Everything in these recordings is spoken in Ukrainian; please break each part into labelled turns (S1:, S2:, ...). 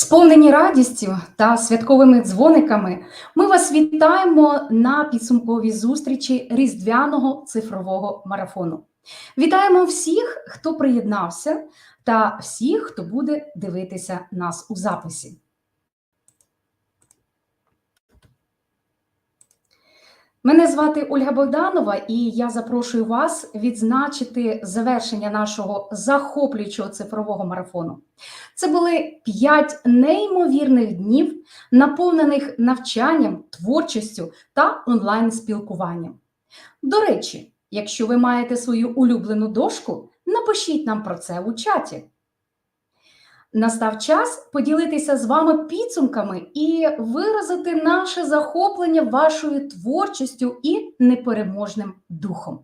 S1: Сповнені радістю та святковими дзвониками, ми вас вітаємо на підсумковій зустрічі різдвяного цифрового марафону. Вітаємо всіх, хто приєднався, та всіх, хто буде дивитися нас у записі. Мене звати Ольга Богданова, і я запрошую вас відзначити завершення нашого захоплюючого цифрового марафону. Це були п'ять неймовірних днів, наповнених навчанням, творчістю та онлайн-спілкуванням. До речі, якщо ви маєте свою улюблену дошку, напишіть нам про це у чаті. Настав час поділитися з вами підсумками і виразити наше захоплення вашою творчістю і непереможним духом.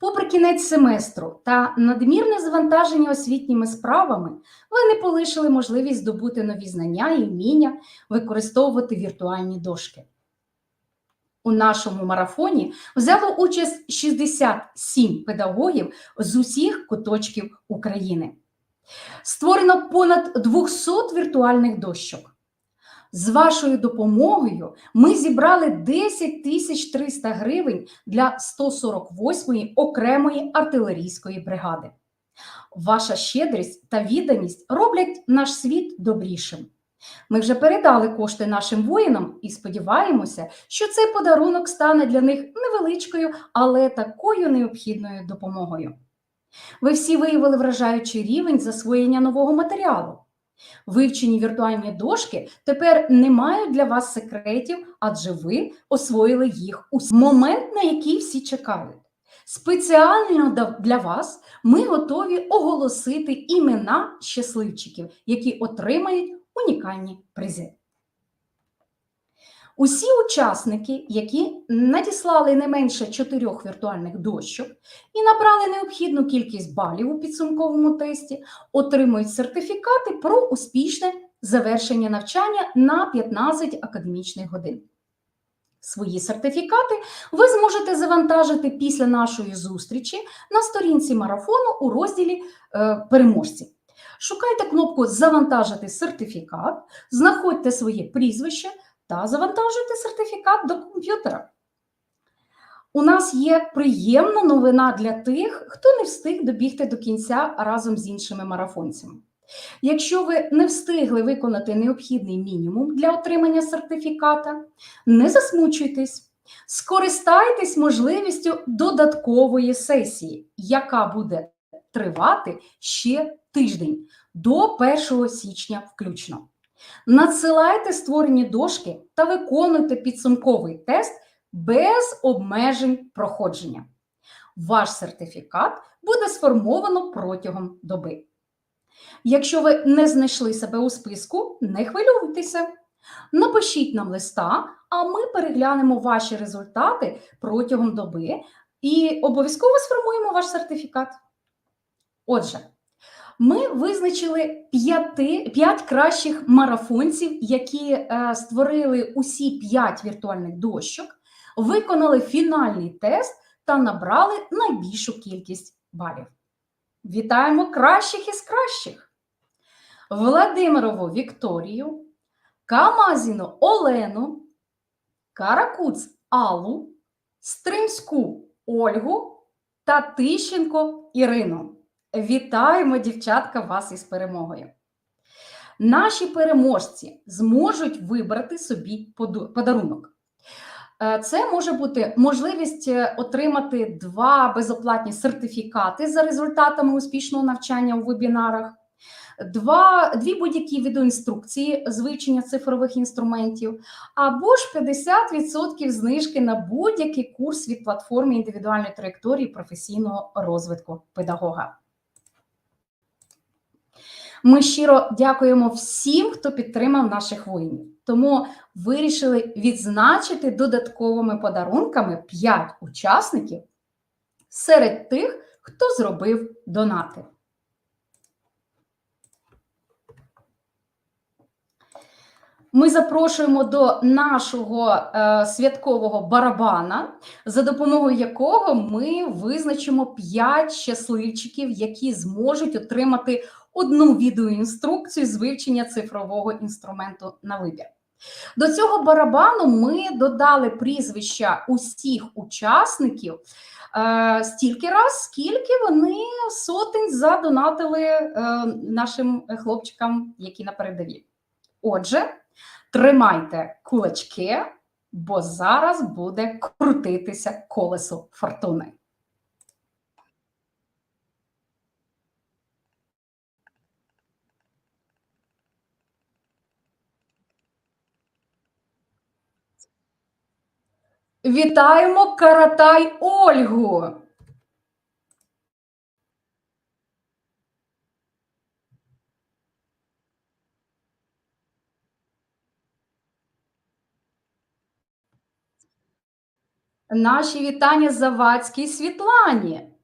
S1: Попри кінець семестру та надмірне завантаження освітніми справами, ви не полишили можливість здобути нові знання і вміння використовувати віртуальні дошки. У нашому марафоні взяло участь 67 педагогів з усіх куточків України. Створено понад 200 віртуальних дощок. З вашою допомогою ми зібрали 10 тисяч 300 гривень для 148-ї окремої артилерійської бригади. Ваша щедрість та відданість роблять наш світ добрішим. Ми вже передали кошти нашим воїнам і сподіваємося, що цей подарунок стане для них невеличкою, але такою необхідною допомогою. Ви всі виявили вражаючий рівень засвоєння нового матеріалу. Вивчені віртуальні дошки тепер не мають для вас секретів, адже ви освоїли їх у момент, на який всі чекають. Спеціально для вас ми готові оголосити імена щасливчиків, які отримають унікальні призи. Усі учасники, які надіслали не менше чотирьох віртуальних дощок і набрали необхідну кількість балів у підсумковому тесті, отримують сертифікати про успішне завершення навчання на 15 академічних годин. Свої сертифікати ви зможете завантажити після нашої зустрічі на сторінці марафону у розділі е, Переможці. Шукайте кнопку Завантажити сертифікат, знаходьте своє прізвище та завантажуйте сертифікат до комп'ютера. У нас є приємна новина для тих, хто не встиг добігти до кінця разом з іншими марафонцями. Якщо ви не встигли виконати необхідний мінімум для отримання сертифіката, не засмучуйтесь, скористайтесь можливістю додаткової сесії, яка буде тривати ще тиждень до 1 січня включно. Надсилайте створені дошки та виконуйте підсумковий тест без обмежень проходження. Ваш сертифікат буде сформовано протягом доби. Якщо ви не знайшли себе у списку, не хвилюйтеся. Напишіть нам листа, а ми переглянемо ваші результати протягом доби і обов'язково сформуємо ваш сертифікат. Отже, ми визначили п'яти, п'ять кращих марафонців, які е, створили усі п'ять віртуальних дощок, виконали фінальний тест та набрали найбільшу кількість балів. Вітаємо кращих із кращих! Владимирову Вікторію, Камазіну Олену, Каракуц Аллу, Стримську Ольгу та Тищенко Ірину. Вітаємо, дівчатка, вас із перемогою. Наші переможці зможуть вибрати собі подарунок. Е, це може бути можливість е, отримати два безоплатні сертифікати за результатами успішного навчання у вебінарах, два, дві будь-які відеоінструкції з вивчення цифрових інструментів, або ж 50% знижки на будь-який курс від платформи індивідуальної траєкторії професійного розвитку педагога. Ми щиро дякуємо всім, хто підтримав наших воїнів. Тому вирішили відзначити додатковими подарунками 5 учасників серед тих, хто зробив донати. Ми запрошуємо до нашого е, святкового барабана, за допомогою якого ми визначимо 5 щасливчиків, які зможуть отримати одну відеоінструкцію з вивчення цифрового інструменту на вибір. До цього барабану ми додали прізвища усіх учасників е, стільки раз, скільки вони сотень задонатили е, нашим хлопчикам, які на передовій. Отже, тримайте кулачки, бо зараз буде крутитися колесо фортуни. Вітаємо Каратай Ольгу. Наші вітання Завадській Світлані.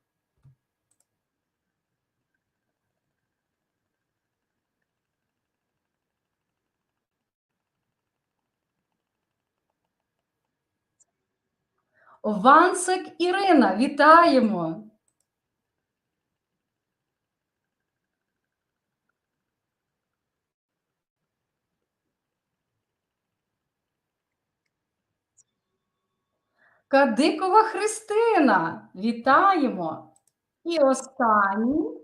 S1: Вансик Ірина, вітаємо. Кадикова Христина, вітаємо. І останній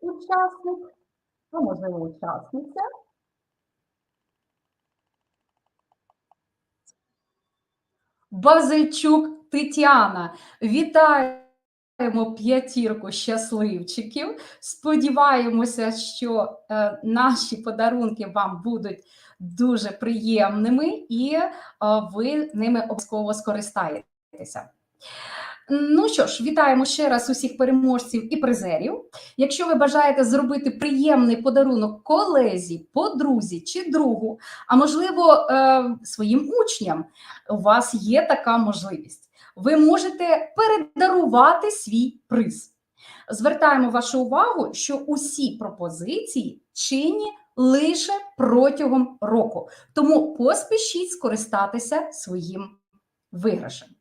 S1: учасник, а можливо, учасниця. Базильчук Тетяна. Вітаємо п'ятірку щасливчиків. Сподіваємося, що е, наші подарунки вам будуть дуже приємними і е, ви ними обов'язково скористаєтеся. Ну що ж, вітаємо ще раз усіх переможців і призерів. Якщо ви бажаєте зробити приємний подарунок колезі, подрузі чи другу, а можливо, е, своїм учням, у вас є така можливість. Ви можете передарувати свій приз. Звертаємо вашу увагу, що усі пропозиції чинні лише протягом року, тому поспішіть скористатися своїм виграшем.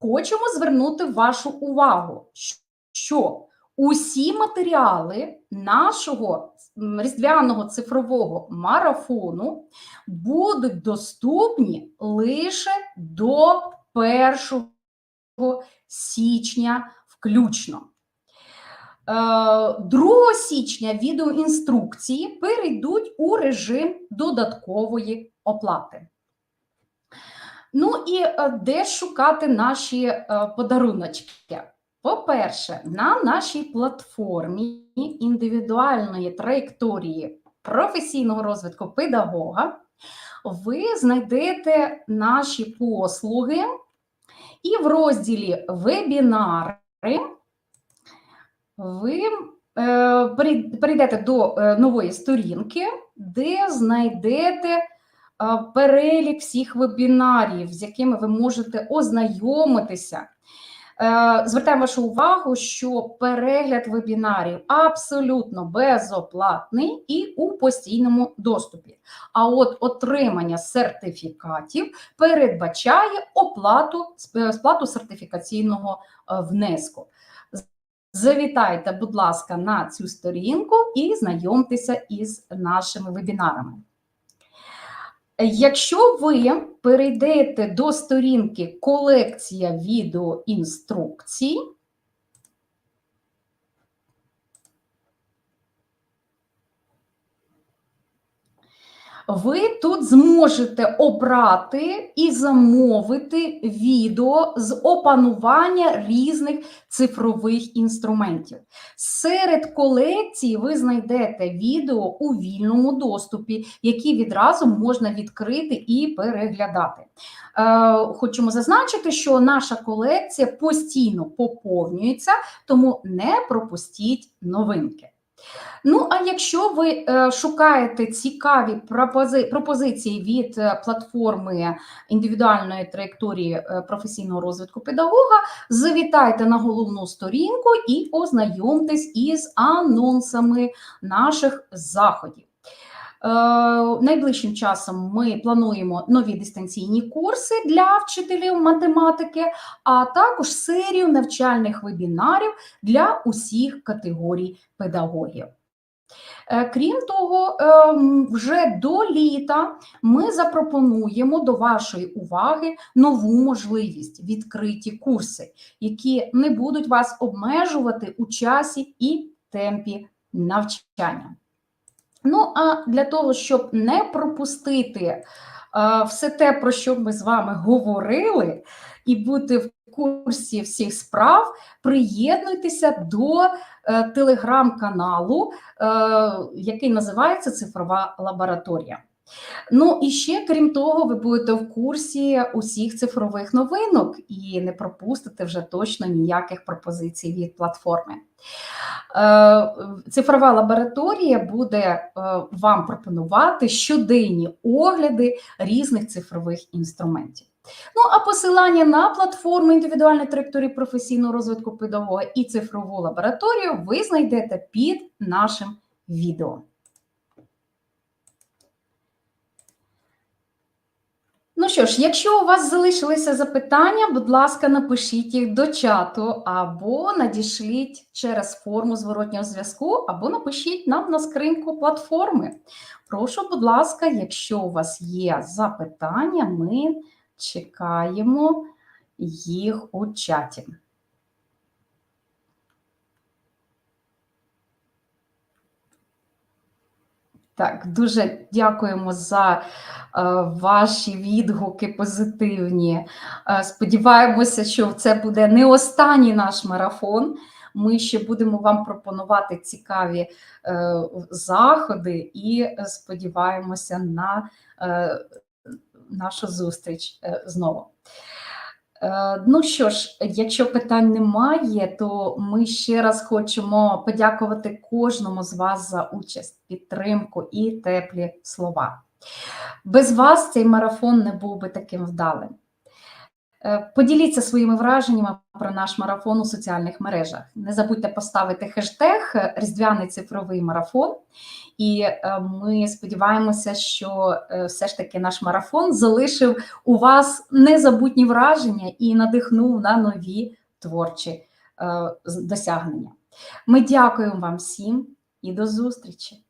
S1: Хочемо звернути вашу увагу, що усі матеріали нашого різдвяного цифрового марафону будуть доступні лише до 1 січня включно. 2 січня відеоінструкції перейдуть у режим додаткової оплати. Ну і е, де шукати наші е, подаруночки? По-перше, на нашій платформі індивідуальної траєкторії професійного розвитку педагога ви знайдете наші послуги, і в розділі вебінари ви е, перейдете до нової сторінки, де знайдете перелік всіх вебінарів, з якими ви можете ознайомитися. Е, звертаємо вашу увагу, що перегляд вебінарів абсолютно безоплатний і у постійному доступі. А от отримання сертифікатів передбачає оплату сплату сертифікаційного е, внеску. Завітайте, будь ласка, на цю сторінку і знайомтеся із нашими вебінарами. Якщо ви перейдете до сторінки колекція відеоінструкцій, ви тут зможете обрати і замовити відео з опанування різних цифрових інструментів. Серед колекції ви знайдете відео у вільному доступі, які відразу можна відкрити і переглядати. Е, хочемо зазначити, що наша колекція постійно поповнюється, тому не пропустіть новинки. Ну, а якщо ви е, шукаєте цікаві пропози пропозиції від е, платформи індивідуальної траєкторії е, професійного розвитку педагога, завітайте на головну сторінку і ознайомтесь із анонсами наших заходів. Найближчим часом ми плануємо нові дистанційні курси для вчителів математики, а також серію навчальних вебінарів для усіх категорій педагогів. Е, Крім того, ем, вже до літа ми запропонуємо до вашої уваги нову можливість відкриті курси, які не будуть вас обмежувати у часі і темпі навчання. Ну, а для того, щоб не пропустити е, все те, про що ми з вами говорили, і бути в курсі всіх справ, приєднуйтеся до е, телеграм-каналу, е, який називається Цифрова лабораторія. Ну і ще, крім того, ви будете в курсі усіх цифрових новинок і не пропустите вже точно ніяких пропозицій від платформи. Е, Цифрова лабораторія буде е, вам пропонувати щоденні огляди різних цифрових інструментів. Ну, а посилання на платформу індивідуальної траєкторії професійного розвитку педагога і цифрову лабораторію ви знайдете під нашим відео. Ну що ж, якщо у вас залишилися запитання, будь ласка, напишіть їх до чату, або надішліть через форму зворотнього зв'язку, або напишіть нам на скриньку платформи. Прошу, будь ласка, якщо у вас є запитання, ми чекаємо їх у чаті. Так, дуже дякуємо за е, ваші відгуки позитивні. Е, сподіваємося, що це буде не останній наш марафон. Ми ще будемо вам пропонувати цікаві е, заходи і сподіваємося на е, нашу зустріч е, знову. Е, Ну що ж, якщо питань немає, то ми ще раз хочемо подякувати кожному з вас за участь, підтримку і теплі слова. Без вас цей марафон не був би таким вдалим. Е, Поділіться своїми враженнями про наш марафон у соціальних мережах. Не забудьте поставити хештег Різдвяний цифровий марафон. І е, ми сподіваємося, що е, все ж таки наш марафон залишив у вас незабутні враження і надихнув на нові творчі досягнення. Ми дякуємо вам всім і до зустрічі!